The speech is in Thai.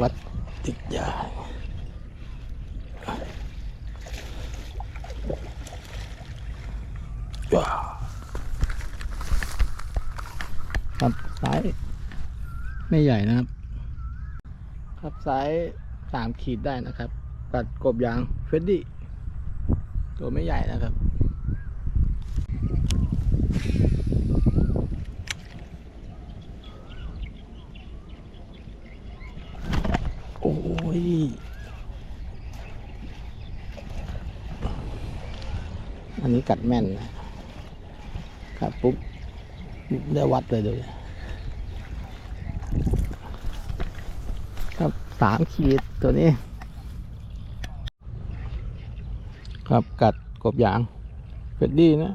วัดติดยาว้าครับสายไม่ใหญ่นะครับ ครับสายสามขีดได้นะครับ กัดกบยางเฟดดี้ตัวไม่ใหญ่นะครับ โอ้ยอันนี้กัดแม่นนะครับปุ๊บได้วัดเลยเลยครับสามขีดตัวนี้ ครับกัดกบยางเฟดดี้นะ